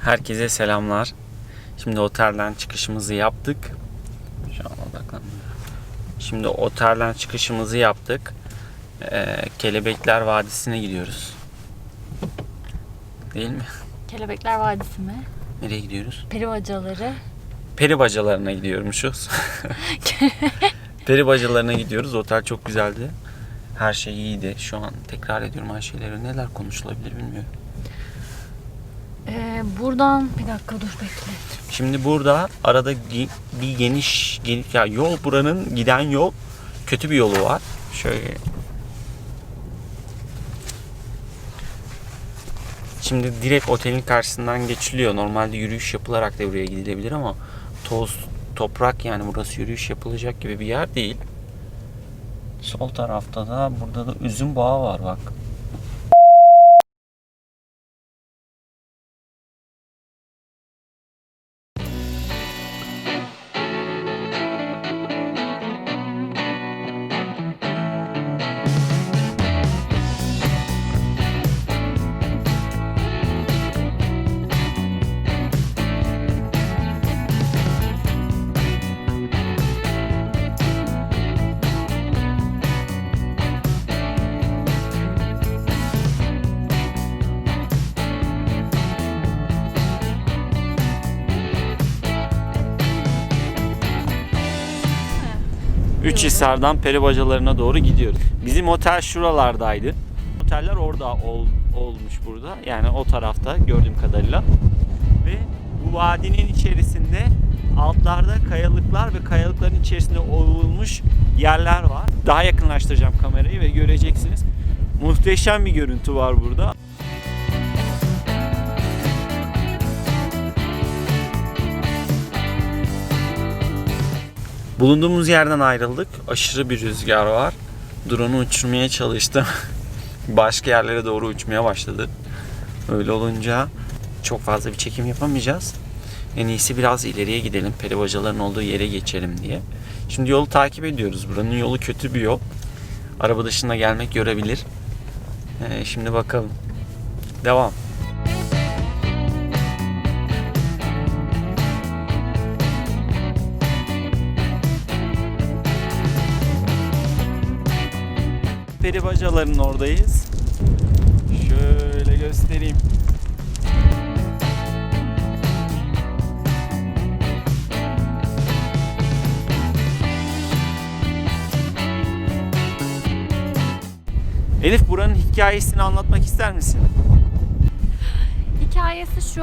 Herkese selamlar. Şimdi otelden çıkışımızı yaptık. Şu an odaklanmıyor. Şimdi otelden çıkışımızı yaptık. Ee, Kelebekler Vadisi'ne gidiyoruz. Değil mi? Kelebekler Vadisi mi? Nereye gidiyoruz? Peri bacaları. Peri bacalarına gidiyormuşuz. Peri bacalarına gidiyoruz. Otel çok güzeldi. Her şey iyiydi. Şu an tekrar ediyorum her şeyleri. Neler konuşulabilir bilmiyorum. Buradan bir dakika dur bekle. Şimdi burada arada bir geniş, geniş ya yol buranın giden yol kötü bir yolu var. Şöyle Şimdi direkt otelin karşısından geçiliyor. Normalde yürüyüş yapılarak da buraya gidilebilir ama toz, toprak yani burası yürüyüş yapılacak gibi bir yer değil. Sol tarafta da burada da üzüm bağı var bak. Üçhisar'dan peri bacalarına doğru gidiyoruz. Bizim otel şuralardaydı. Oteller orada ol- olmuş burada. Yani o tarafta gördüğüm kadarıyla. Ve bu vadinin içerisinde altlarda kayalıklar ve kayalıkların içerisinde oyulmuş yerler var. Daha yakınlaştıracağım kamerayı ve göreceksiniz. Muhteşem bir görüntü var burada. Bulunduğumuz yerden ayrıldık. Aşırı bir rüzgar var. Drone'u uçurmaya çalıştım. Başka yerlere doğru uçmaya başladı. Öyle olunca çok fazla bir çekim yapamayacağız. En iyisi biraz ileriye gidelim. Peri bacaların olduğu yere geçelim diye. Şimdi yolu takip ediyoruz. Buranın yolu kötü bir yol. Araba dışında gelmek görebilir. Ee, şimdi bakalım. Devam. Peri bacaların oradayız. Şöyle göstereyim. Elif buranın hikayesini anlatmak ister misin? Hikayesi şu.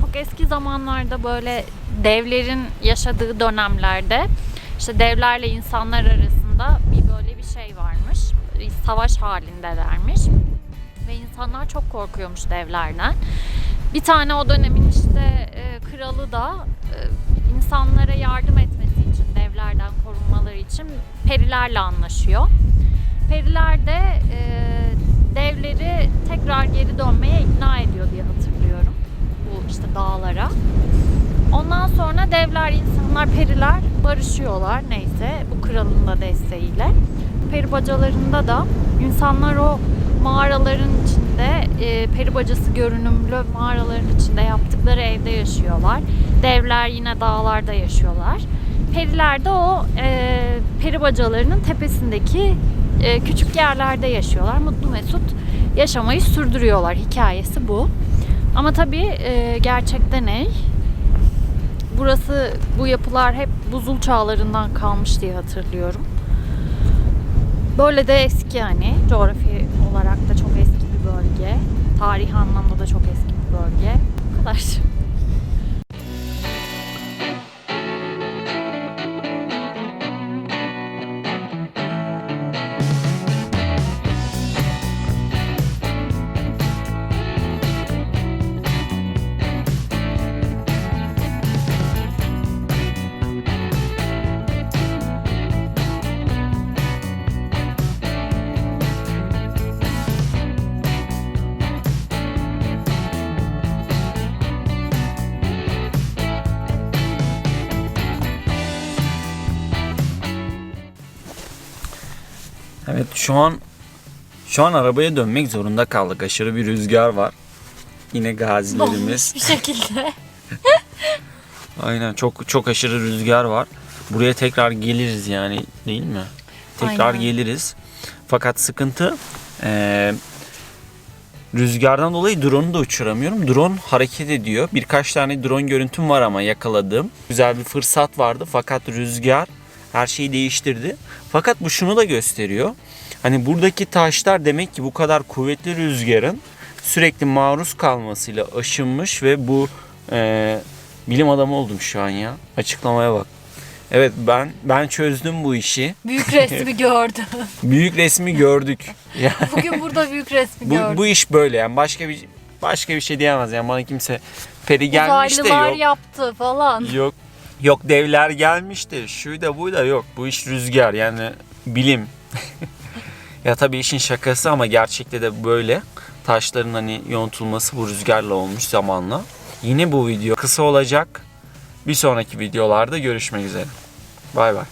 Çok eski zamanlarda böyle devlerin yaşadığı dönemlerde işte devlerle insanlar arasında bir böyle bir şey varmış. Savaş halindelermiş. Ve insanlar çok korkuyormuş devlerden. Bir tane o dönemin işte e, kralı da e, insanlara yardım etmesi için devlerden korunmaları için perilerle anlaşıyor. Periler de e, devleri tekrar geri dönmeye ikna ediyor diye hatırlıyorum. Bu işte dağlara. Ondan sonra devler, insanlar, periler barışıyorlar neyse bu kralın da desteğiyle. Peri bacalarında da insanlar o mağaraların içinde e, peri bacası görünümlü mağaraların içinde yaptıkları evde yaşıyorlar. Devler yine dağlarda yaşıyorlar. Periler de o e, peri bacalarının tepesindeki e, küçük yerlerde yaşıyorlar. Mutlu mesut yaşamayı sürdürüyorlar. Hikayesi bu. Ama tabii e, gerçekte ne? Burası, bu yapılar hep buzul çağlarından kalmış diye hatırlıyorum. Böyle de eski yani. Coğrafi olarak da çok eski bir bölge. Tarih anlamda da çok eski bir bölge. Bu kadar. Evet şu an şu an arabaya dönmek zorunda kaldık. Aşırı bir rüzgar var. Yine gazilerimiz. bir şekilde. Aynen çok çok aşırı rüzgar var. Buraya tekrar geliriz yani değil mi? Tekrar Aynen. geliriz. Fakat sıkıntı eee, rüzgardan dolayı drone'u da uçuramıyorum. Drone hareket ediyor. Birkaç tane drone görüntüm var ama yakaladığım. Güzel bir fırsat vardı fakat rüzgar her şeyi değiştirdi. Fakat bu şunu da gösteriyor. Hani buradaki taşlar demek ki bu kadar kuvvetli rüzgarın sürekli maruz kalmasıyla aşınmış ve bu eee, bilim adamı oldum şu an ya. Açıklamaya bak. Evet ben ben çözdüm bu işi. Büyük resmi gördüm. Büyük resmi gördük. Ya Bugün burada büyük resmi bu, gördüm. bu iş böyle yani başka bir başka bir şey diyemez yani bana kimse peri gelmiş de Uzaylılar yok. yaptı falan. Yok. Yok devler gelmiştir. Şu da bu da yok. Bu iş rüzgar yani bilim. ya tabii işin şakası ama gerçekte de böyle. Taşların hani yontulması bu rüzgarla olmuş zamanla. Yine bu video kısa olacak. Bir sonraki videolarda görüşmek üzere. Bay bay.